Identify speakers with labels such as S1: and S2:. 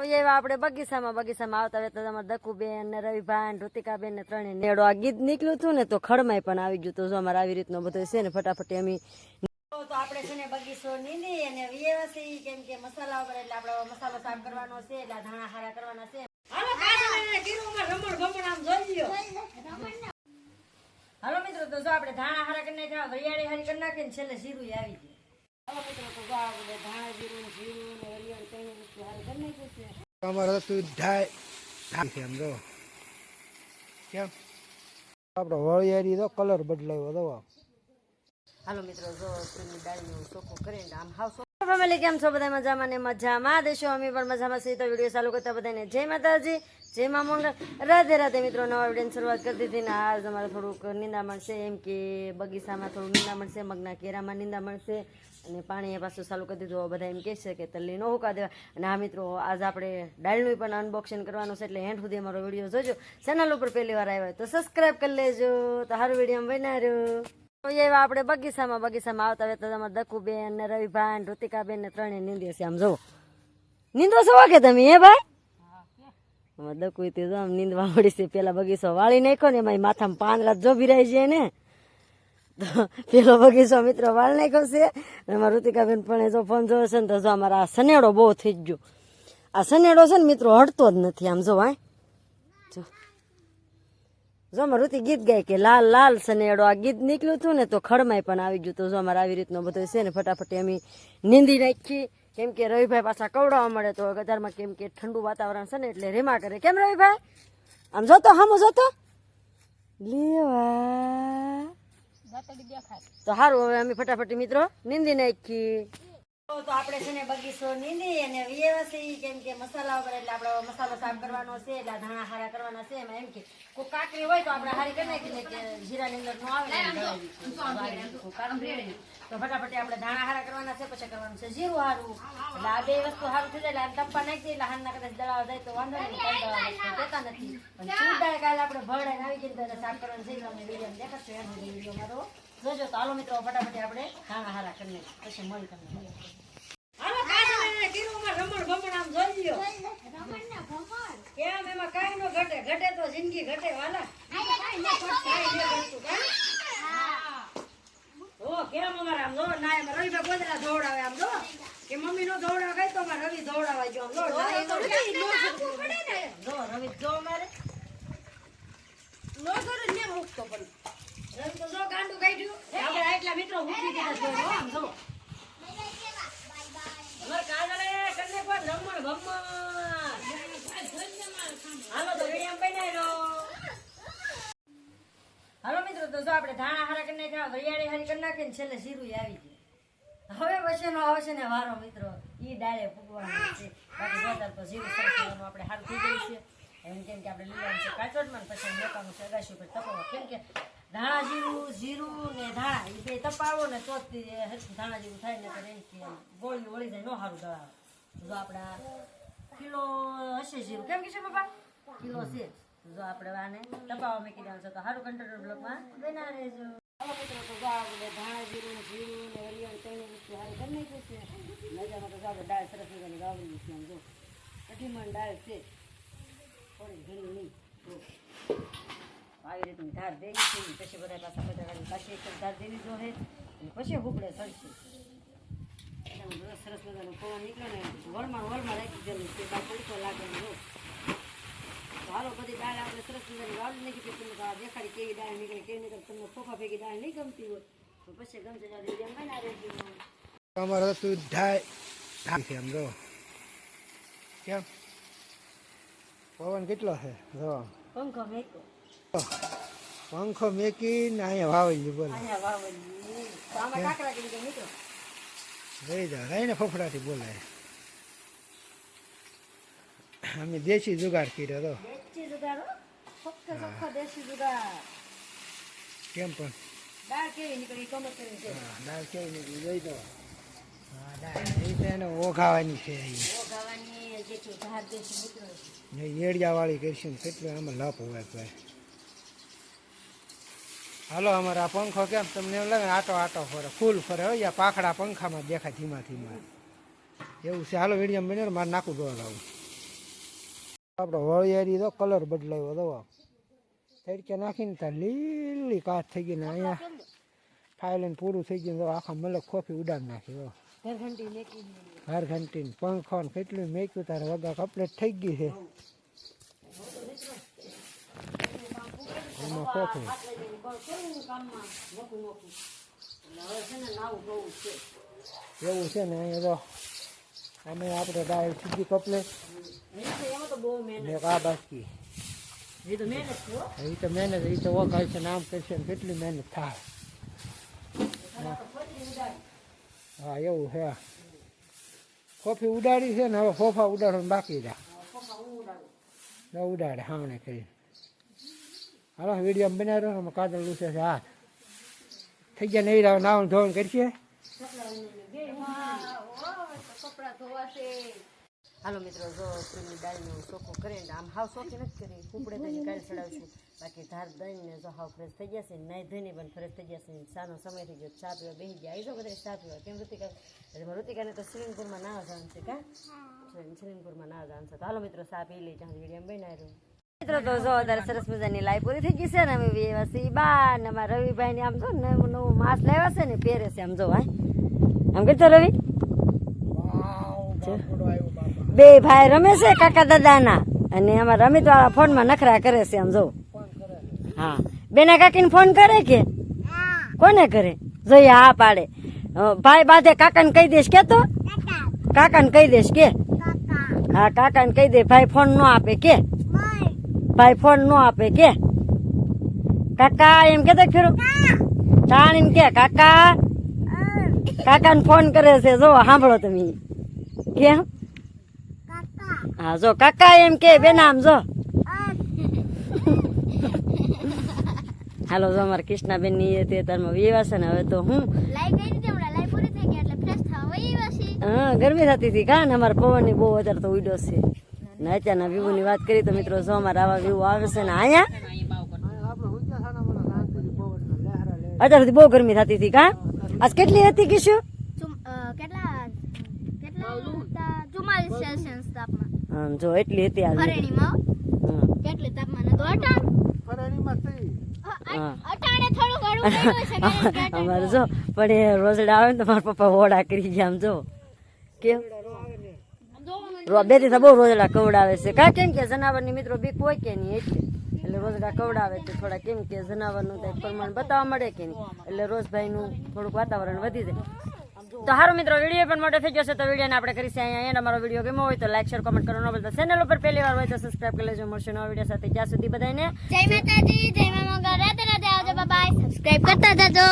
S1: તો એવા આપણે બગીચામાં બગીચામાં આવતા હોય તો તમારે દકુબેન ને રવિભાઈ ને ઋતિકાબેન ને ત્રણે નેડો આ ગીત નીકળ્યું હતું ને તો ખડમાય પણ આવી ગયું તો અમારે આવી રીતનો બધો છે ને ફટાફટ અમે તો આપણે હારી કરી નાખીને છેલ્લે જીરું આવી ગયું. તો
S2: અમારે હતું ઢાય છે એમ જો. કેમ? આપણો વળિયારી તો કલર બદલાયો દવા.
S1: હાલો મિત્રો, જો, તુરની દાળનું ચોખ્ખો કરીને આમ હાવ ફેમિલી, કેમ છો? બધા મજામાં ને મજામાં? દેશો, અમે પણ મજામાં છીએ. તો વીડિયો ચાલુ કરતા બધાને જય માતાજી, જય મા મંગળ. રાધે રાધે મિત્રો, નવા વિડીયોની શરૂઆત કરી દીધી ને આજ અમારે થોડુંક નિંદામણ છે એમ કે બગીચામાં થોડું નિંદામણ છે મગના કેરામાં નિંદામણ છે અને પાણી એ પાછું ચાલુ કરી દીધું. બધા એમ કહે છે કે તલ્લી ન હુકા દેવા. અને આ મિત્રો, આજ આપણે ડાળનું પણ અનબોક્સિંગ કરવાનું છે એટલે હેન્ડ સુધી અમારો વીડિયો જોજો. ચેનલ ઉપર પહેલી વાર આવ્યો તો સબસ્ક્રાઈબ કરી લેજો. તો સારું વીડિયો બનાવ્યો એવા બગીચામાં. બગીચામાં આવતા હોય તો તમારે દકુબેન ને રવિભાઈ ને ઋતિકાબેન ને ત્રણેય નીંદીએ છીએ આમ જો નીંદો છો કે તમે, હે ભાઈ? અમારે દકુ તે જો આમ નીંદવા મળી છે. પેલા બગીચો વાળી નાખ્યો ને એમાં માથામાં પાંદડા જો ભીરાઈ છે ને પેલો બગીચો મિત્રો વાળ નાખ્યો છે. અમારા ઋતિકાબેન પણ એ જો ફોન જોયો છે ને તો જો અમારા આ સનેડો બહુ થઈ ગયો. આ સનેડો છે ને મિત્રો હટતો જ નથી આમ જો ભાઈ જો. જો અમારે ઋતિ ગીત ગાય કે લાલ લાલ સનેડો આ ગીત નીકળ્યું હતું ને તો ખડમાય પણ આવી ગયું તો જો અમારે આવી રીતનો બધો છે ને ફટાફટ અમે નીંદી નાખી. કેમ કે રવિભાઈ પાછા કવડાવવા મળે તો ગજારમાં કેમ કે ઠંડુ વાતાવરણ છે ને એટલે રેમા કરે. કેમ રવિભાઈ? આમ જોતો હામો જોતો? લેવા. તો સારું હવે અમે ફટાફટ મિત્રો નીંદી નાખી. તો આપણે છે ને બગીચો નીંદી અને વ્યવસ્થિત કેમ કે મસાલા ઉપર એટલે આપણે મસાલો સાફ કરવાનો છે, એટલે ધાણા હારા કરવાના છે એમાં એમ કે કોઈ કાકરી હોય તો આપણે હારી કરી નાખીને કે અંદર નો આવે ને હોય તો ફટાફટ આપણે ધાણા હારા કરવાના છે, પછી કરવાનું છે જીરું હારું. એટલે આ બે વસ્તુ હારું થઈ જાય, એટલે ટપ્પા નાખી એટલે હારના કદાચ દળાવા જાય તો વાંધો નહીં દેતા નથી. પણ ચૂરદાળ કાલે આપણે ભરડાઈને આવી ગઈ તો સાફ કરવાનું છે, એટલે વીડિયો દેખાડશો એનો વીડિયો મારો જોજો તો હાલો મિત્રો, ફટાફટ આપણે ધાણા હારા કરી નાખીએ, પછી મળી તમને કાઢો કીરુંમાં રમણ ભમણ આમ જોઈ લ્યો. કેમ એમાં કાંઈ નો ઘટે. ઘટે તો જિંદગી ઘટે વાલા. કાંઈ ન ઘટતું, કાં? ઓ કેમ અમારે આમ જો ના એમાં રવિભાઈ ગોદડા ધોવડાવે આમ જો. કે મમ્મી નો ધોવડાવે કઈ તો અમારે રવિ ધોવડાવા આમ જો ના, જો રવિ રવિ તો જો ગાંડું કાઢ્યું. આપણે આટલા મિત્રો મૂકી દીધા જો આમ જો. અમારે કાજલે હાલો મિત્રો, તો જો આપણે ધાણા હારા કરી નાખ્યા, વરિયાળી હારી કરી નાખીને છેલ્લે શીરું આવી ગયું. હવે પછીનો આવશે ને વારો, મિત્રો. ઈ ડાળે ફૂગવાનો છે. જીરું સરસ આપણે સારું થઈ ગયું છે. એમ કેમ કે આપણે લીલાનું છે કાચોટમાં પછી મોટાનું છે અગાશી ઉપર તપાવો. કેમ કે ધાણા જીરું જીરું ને ધાણા એ બે તપાવો ને તો ધાણા જીરું થાય ને તો એમ કે ગોળી વળી જાય, નો સારું દળાવે. જો આપણા કિલો હશે કેમ કે છે કિલો છે જો. આપણે આને તપાવવા મૂકી દેવાનું છે તો સારું કંટ્રોલ બ્લોકમાં બના રહેજો મિત્રો, તો જો આપણે ધાણા જીરું ને વરિયાળી ત્રણેય વસ્તુ નાખ્યું છે. મજામાં તો જો આપણે દાળ સરસ મજાની વાવડી છે જો. અઢીમણ દાળ છે. થોડી ઘણી નહીં, જો. આવી રીતની દેવી છે પછી બધા પાછા બધા ધાર દેવી જો અને પછી હુકડે ચડશે સરસ મજાનો પવન નીકળ્યો ને વળમાં વળમાં રાખી દેલું છે બાર તડકો લાગે ને તો હાલો બધી દાળ આપણે સરસ મજાની વાવડી નાખી કે તમને દેખાડી કેવી દાળ નીકળે કેવી નીકળે તમને ફોફા ભેગી દાળ નહીં ગમતી હોય. તો પછી ગમશે ત્યારે જેમ બના રહેજો
S2: અમારે હતું ઢાય ઢાય છે જો. કેમ? પવન કેટલો છે? જો.
S1: પંખો મેકો
S2: પંખો મેકીને અહીંયા વાવેલી બોલે.
S1: અહીંયા વાવડી તો આમાં કાકરા કરી દે મિત્રો
S2: રહી એને ફફડાથી બોલાય. અમે દેશી જુગાડ કર્યો તો. કેમ પણ?
S1: દાળ કેવી નીકળી?
S2: દાળ નીકળી? જોઈ દો ઓઘાવાની છે અહીં
S1: ઓગાવાની જેટલું ધાર દેશી મિત્રો
S2: એડિયાવાળી કરશું કેટલું આમાં લપ હોય ભાઈ હાલો અમારે પંખો કેમ? તમને એમ લાગે આટો આટો ફરે ફૂલ ફરે. હોય આ પાખડા પંખામાં દેખાય ધીમા ધીમા. એવું છે. હાલો વીડિયો બન્યો મારે નાખું દોડ આવું. આપણો વળિયારી તો કલર બદલાયો દવા. તડકે નાખીને ત્યાં લીલી કાચ થઈ ગઈ ને અહીંયા ફાઇલન પૂરું થઈ ગયું તો આખા મલક ખોફી ઉડાડ નાખી. હર ઘંટી પંખો ને કેટલું મેક્યું તારે વગા કપલેટ થઈ ગઈ છે એમાં ખોફી
S1: આટલે જઈને બહુ કેવું કામમાં મોટું મોટું. એટલે હવે છે ને નાવું ધોવું જ છે.
S2: એવું છે ને અહીંયા તો અમે આપણે ડાય સીધી
S1: એમાં મહેનત
S2: ને આ બાકી.
S1: એ તો મહેનત.
S2: એ તો વગાડ છે નામ કરશે ને કેટલી મહેનત થાય. હા એવું છે કોફી ઉડાડી છે ને હવે ફોફા ઉડાડવાનું બાકી રહ્યા. ન ઉડાડે હાવણે કરી હાલો વીડિયો બનાવી રહ્યો અમે કાજલ લૂસે છે. હા. થઈ ગયા નહીં રહ્યો નાવન ધોવાનું કરશે
S1: હાલો મિત્રો, જો પેલી દાળીનો ચોખ્ખો કરીને આમ હાવ ચોખ્ખી નથી કરી. કુપડે થઈને કાઢી ચડાવશું. બાકી ધાર દઈને જો હાવ ફ્રેશ થઈ ગયા છે નાઈ ધોઈને પણ ફ્રેશ થઈ ગયા છે સાનો સમય થઈ ગયો. ચા પીવા બેસી ગયા. આવી જાઓ બધા ચા પીવા. કેમ ઋતિકા એટલે ઋતિકાને તો સ્વિમિંગ નાવા જવાનું છે કા? સ્વિમિંગ ના જવાનું છે. તો હાલો મિત્રો, ચા પી લઈ ત્યાં વીડિયો બનાવી રહ્યું મિત્રો તો જો અત્યારે સરસ મજાની લાઈ પૂરી થઈ ગઈ છે ને અમે વ્યવસી બા ને અમારા રવિભાઈ ને આમ જો નવું નવું માસ્ક લાવ્યા છે ને પહેરે છે આમ જો હા. આમ કરતો રવિ. બે ભાઈ રમે છે કાકા દાદાના અને અમારા રમિત વાળા ફોનમાં નખરા કરે છે આમ જો. હા. બેના કાકીને ફોન કરે કે? કોને કરે? જોઈએ હા પાડે. ભાઈ બાધે કાકાને કહી દઈશ કે તો? કાકાને કહી દઈશ કે? હા કાકાને કહી દે ભાઈ ફોન નો આપે કે? ભાઈ ફોન નો આપે કે? કાકા એમ કેતો ખરું એમ કે કાકા ને ફોન કરે છે જો સાંભળો તમે. કેમ હા જો કાકા એમ કે બેના આમ જો. હાલો જો અમારે કૃષ્ણાબેનની તે તારમાં વિવાહ છે ને હવે તો હું હા ગરમી થતી હતી કા? ને પવનની બહુ વધારે તો ઉડ્યો છે. ને અત્યારના વ્યૂ ની વાત કરી તો મિત્રો જો અમારા આવા વ્યૂ આવે છે ને અહીંયા. અત્યાર સુધી બહુ ગરમી થતી હતી કા? આજ કેટલી હતી કીશું?
S3: કેટલા કેટલા
S1: જો એટલી હતી આજ હા.
S3: તાપમાન હતું?
S1: અમારે જો પણ એ રોજડા આવે ને તો મારા પપ્પા ઓડા કરી ગયા આમ જો. કેમ? બેથી બહુ રોજડા કવડાવે છે. કા કેમ કે જનાવરની મિત્રો બીક હોય કે નહીં એટલે. એટલે રોજડા કવડાવે છે થોડા કેમ કે જનાવરનું કંઈક પ્રમાણ બતાવવા મળે કે નહીં. એટલે રોજભાઈનું થોડુંક વાતાવરણ વધી જાય. તો હારો મિત્રો, વીડિયો પણ મોટો થઈ જશે તો વિડીયોને આપણે કરીશું અહીંયા. એન્ડ અમારો વીડિયો ગમ્યો હોય તો લાઈક શેર કોમેન્ટ કરવાનો ન ભૂલતા. ચેનલ ઉપર પહેલી વાર હોય તો સબસ્ક્રાઈબ કરી લેજો. મળશે નવા વીડિયો સાથે. ત્યાં સુધી બધાને
S3: જય માતાજી, જય મા મંગળ રાતે રાતે આવજો. બાય સબસ્ક્રાઈબ કરતા જાજો.